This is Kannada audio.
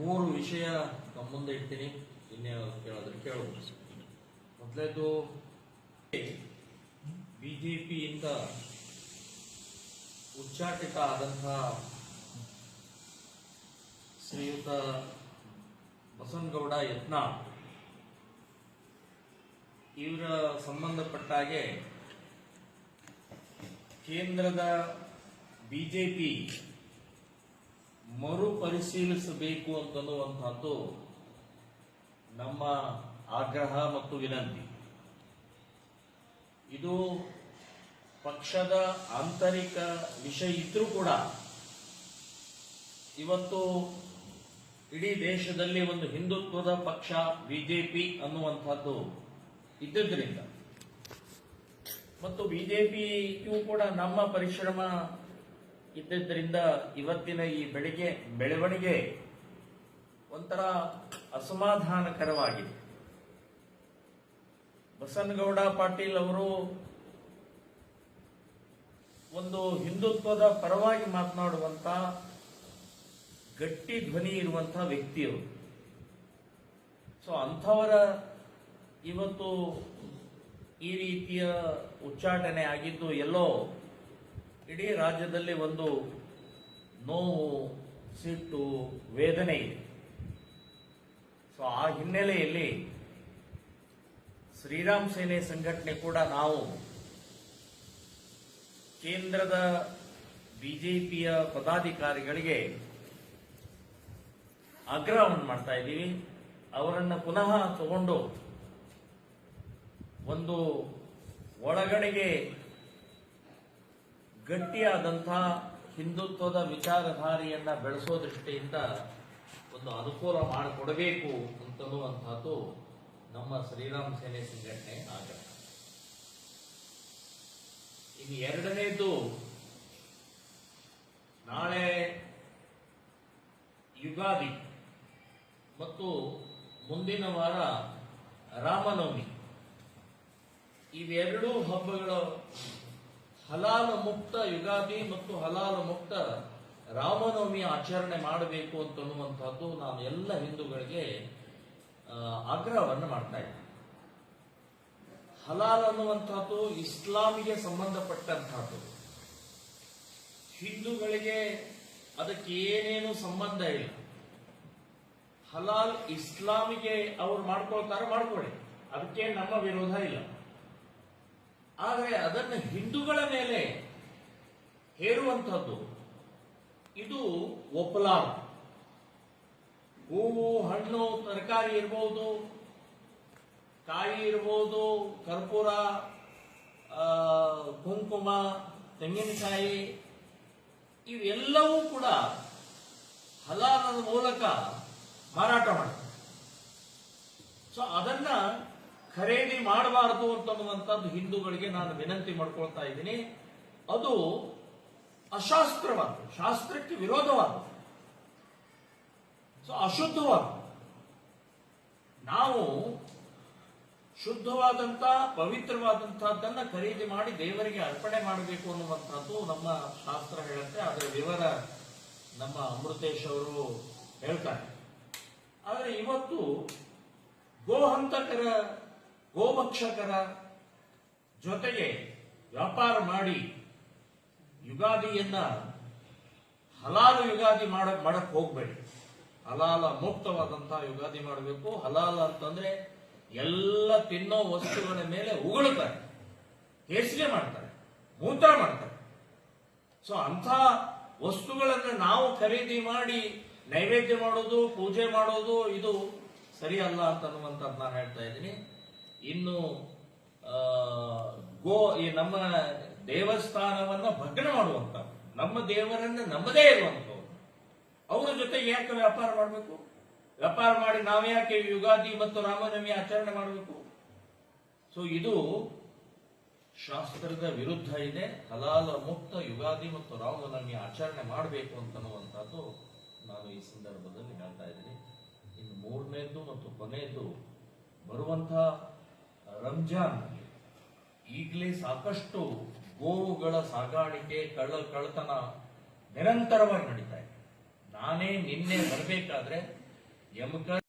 ಮೂರು ವಿಷಯ ನಮ್ಮ ಮುಂದೆ ಇಡ್ತೀನಿ. ಇನ್ನೇನು ಕೇಳೋದ್ರೆ ಕೇಳಬಹುದು ಮೊದಲೇದು ಪಿಯಿಂದ ಉಚ್ಚಾಟಿತ ಆದಂತಹ ಶ್ರೀಯುತ ಬಸವನಗೌಡ ಯತ್ನ ಇವರ ಸಂಬಂಧಪಟ್ಟ ಹಾಗೆ ಕೇಂದ್ರದ ಬಿಜೆಪಿ ಮರುಪರಿಶೀಲಿಸಬೇಕು ಅಂತನ್ನುವಂತಹದ್ದು ನಮ್ಮ ಆಗ್ರಹ ಮತ್ತು ವಿನಂತಿ. ಇದು ಪಕ್ಷದ ಆಂತರಿಕ ವಿಷಯ ಇದ್ರೂ ಕೂಡ ಇವತ್ತು ಇಡೀ ದೇಶದಲ್ಲಿ ಒಂದು ಹಿಂದುತ್ವದ ಪಕ್ಷ ಬಿಜೆಪಿ ಅನ್ನುವಂಥದ್ದು ಇದ್ದುದರಿಂದ. ಮತ್ತು ಬಿಜೆಪಿಯೂ ಕೂಡ ನಮ್ಮ ಪರಿಶ್ರಮ ಇದ್ದಿದ್ದರಿಂದ ಇವತ್ತಿನ ಈ ಬೆಳಿಗ್ಗೆ ಬೆಳವಣಿಗೆ ಒಂಥರ ಅಸಮಾಧಾನಕರವಾಗಿದೆ. ಬಸನಗೌಡ ಪಾಟೀಲ್ ಅವರು ಒಂದು ಹಿಂದುತ್ವದ ಪರವಾಗಿ ಮಾತನಾಡುವಂತ ಗಟ್ಟಿ ಧ್ವನಿ ಇರುವಂತಹ ವ್ಯಕ್ತಿಯವರು. ಸೊ ಅಂಥವರ ಇವತ್ತು ಈ ರೀತಿಯ ಉಚ್ಚಾಟನೆ ಆಗಿದ್ದು ಎಲ್ಲೋ ಇಡೀ ರಾಜ್ಯದಲ್ಲಿ ಒಂದು ನೋವು, ಸಿಟ್ಟು, ವೇದನೆ ಇದೆ. ಸೊ ಆ ಹಿನ್ನೆಲೆಯಲ್ಲಿ ಶ್ರೀರಾಮ್ ಸೇನೆ ಸಂಘಟನೆ ಕೂಡ ನಾವು ಕೇಂದ್ರದ ಬಿಜೆಪಿಯ ಪದಾಧಿಕಾರಿಗಳಿಗೆ ಆಗ್ರಹವನ್ನು ಮಾಡ್ತಾ ಇದ್ದೀವಿ. ಅವರನ್ನು ಪುನಃ ತಗೊಂಡು ಒಂದು ಒಳಗಡೆಗೆ ಗಟ್ಟಿಯಾದಂತಹ ಹಿಂದುತ್ವದ ವಿಚಾರಧಾರೆಯನ್ನ ಬೆಳೆಸೋ ದೃಷ್ಟಿಯಿಂದ ಒಂದು ಅನುಕೂಲ ಮಾಡಿಕೊಡಬೇಕು ಅಂತನ್ನುವಂತಹದ್ದು ನಮ್ಮ ಶ್ರೀರಾಮ್ ಸೇನೆ ಸಂಘಟನೆ ಆಗ್ರಹ ಇನ್ನು ಎರಡನೇದು, ನಾಳೆ ಯುಗಾದಿ ಮತ್ತು ಮುಂದಿನ ವಾರ ರಾಮನವಮಿ. ಇವೆರಡೂ ಹಬ್ಬಗಳು ಹಲಾಲ ಮುಕ್ತ ಯುಗಾದಿ ಮತ್ತು ಹಲಾಲ ಮುಕ್ತ ರಾಮನವಮಿ ಆಚರಣೆ ಮಾಡಬೇಕು ಅಂತನ್ನುವಂಥದ್ದು ನಾನು ಎಲ್ಲ ಹಿಂದೂಗಳಿಗೆ ಆಗ್ರಹವನ್ನು ಮಾಡ್ತಾ ಇದ್ದೀನಿ ಹಲಾಲ್ ಅನ್ನುವಂಥದ್ದು ಇಸ್ಲಾಮಿಗೆ ಸಂಬಂಧಪಟ್ಟಂತಹದ್ದು ಹಿಂದೂಗಳಿಗೆ ಅದಕ್ಕೆ ಏನೇನು ಸಂಬಂಧ ಇಲ್ಲ. ಹಲಾಲ್ ಇಸ್ಲಾಮಿಗೆ ಅವ್ರು ಮಾಡ್ಕೊಳ್ತಾರೆ, ಮಾಡ್ಕೊಳ್ಳಿ. ಅದಕ್ಕೆ ನಮ್ಮ ವಿರೋಧ ಇಲ್ಲ. ಆದರೆ ಅದನ್ನು ಹಿಂದೂಗಳ ಮೇಲೆ ಹೇರುವಂಥದ್ದು. ಇದು ಒಪ್ಪಲಾರ. ಹೂವು, ಹಣ್ಣು, ತರಕಾರಿ ಇರಬಹುದು ಕಾಯಿ ಇರಬಹುದು ಕರ್ಪೂರ ಕುಂಕುಮ, ತೆಂಗಿನಕಾಯಿ, ಇವೆಲ್ಲವೂ ಕೂಡ ಹಲಾಲದ ಮೂಲಕ ಮಾರಾಟ ಮಾಡ್ತಾರೆ. ಸೊ ಅದನ್ನ ಖರೀದಿ ಮಾಡಬಾರದು ಅಂತನ್ನುವಂಥದ್ದು ಹಿಂದೂಗಳಿಗೆ ನಾನು ವಿನಂತಿ ಮಾಡ್ಕೊಳ್ತಾ ಇದ್ದೀನಿ. ಅದು ಅಶಾಸ್ತ್ರವಾದ ಶಾಸ್ತ್ರಕ್ಕೆ ವಿರೋಧವಾದ ಸೊ ಅಶುದ್ಧವಾದ ನಾವು ಶುದ್ಧವಾದಂಥ ಪವಿತ್ರವಾದಂತಹದ್ದನ್ನ ಖರೀದಿ ಮಾಡಿ ದೇವರಿಗೆ ಅರ್ಪಣೆ ಮಾಡಬೇಕು ಅನ್ನುವಂಥದ್ದು ನಮ್ಮ ಶಾಸ್ತ್ರ ಹೇಳುತ್ತೆ. ಅದರ ವಿವರ ನಮ್ಮ ಅಮೃತೇಶ್ ಅವರು ಹೇಳ್ತಾರೆ. ಆದರೆ ಇವತ್ತು ಗೋಹಂತಕರ ಗೋಭಕ್ಷಕರ ಜೊತೆಗೆ ವ್ಯಾಪಾರ ಮಾಡಿ ಯುಗಾದಿಯನ್ನ ಹಲಾಲು ಯುಗಾದಿ ಮಾಡ, ಮಾಡಕ್ ಹೋಗ್ಬೇಡಿ. ಹಲಾಲ ಮುಕ್ತವಾದಂತಹ ಯುಗಾದಿ ಮಾಡಬೇಕು. ಹಲಾಲ ಅಂತಂದ್ರೆ ಎಲ್ಲ ತಿನ್ನೋ ವಸ್ತುಗಳ ಮೇಲೆ ಉಗುಳುತ್ತಾರೆ. ಕೇಸಿಗೆ ಮಾಡ್ತಾರೆ, ಮೂತ್ರ ಮಾಡ್ತಾರೆ. ಸೊ ಅಂಥ ವಸ್ತುಗಳನ್ನು ನಾವು ಖರೀದಿ ಮಾಡಿ ನೈವೇದ್ಯ ಮಾಡೋದು, ಪೂಜೆ ಮಾಡೋದು ಇದು ಸರಿಯಲ್ಲ ಅಂತ ನಾನು ಹೇಳ್ತಾ ಇದ್ದೀನಿ. ಇನ್ನು ಗೋ, ಈ ನಮ್ಮ ದೇವಸ್ಥಾನವನ್ನ ಭಗ್ನ ಮಾಡುವಂತ ನಮ್ಮ ದೇವರನ್ನ ನಮ್ಮದೇ ಇರುವಂತವ್ರು ಅವರ ಜೊತೆ ಯಾಕೆ ವ್ಯಾಪಾರ ಮಾಡಬೇಕು? ವ್ಯಾಪಾರ ಮಾಡಿ ನಾವ್ಯಾಕೆ ಯುಗಾದಿ ಮತ್ತು ರಾಮನವಮಿ ಆಚರಣೆ ಮಾಡಬೇಕು? ಸೊ ಇದು ಶಾಸ್ತ್ರದ ವಿರುದ್ಧ ಇದೆ. ಹಲಾಲ ಮುಕ್ತ ಯುಗಾದಿ ಮತ್ತು ರಾಮನವಮಿ ಆಚರಣೆ ಮಾಡಬೇಕು ಅಂತನ್ನುವಂಥದ್ದು ನಾನು ಈ ಸಂದರ್ಭದಲ್ಲಿ ಹೇಳ್ತಾ ಇದ್ದೀನಿ. ಇನ್ನು ಮೂರನೇದ್ದು ಮತ್ತು ಕೊನೆಯದು ಬರುವಂತಹ ರಂಜಾನ್ ಈಗಲೇ ಸಾಕಷ್ಟು ಗೋವುಗಳ ಸಾಗಾಣಿಕೆ ಕಳ್ಳ ಕಳ್ಳತನ ನಿರಂತರವಾಗಿ ನಡೀತಾ ಇದೆ. ನಾನೇ ನಿನ್ನೆ ಬರಬೇಕಾದ್ರೆ ಯಮಕ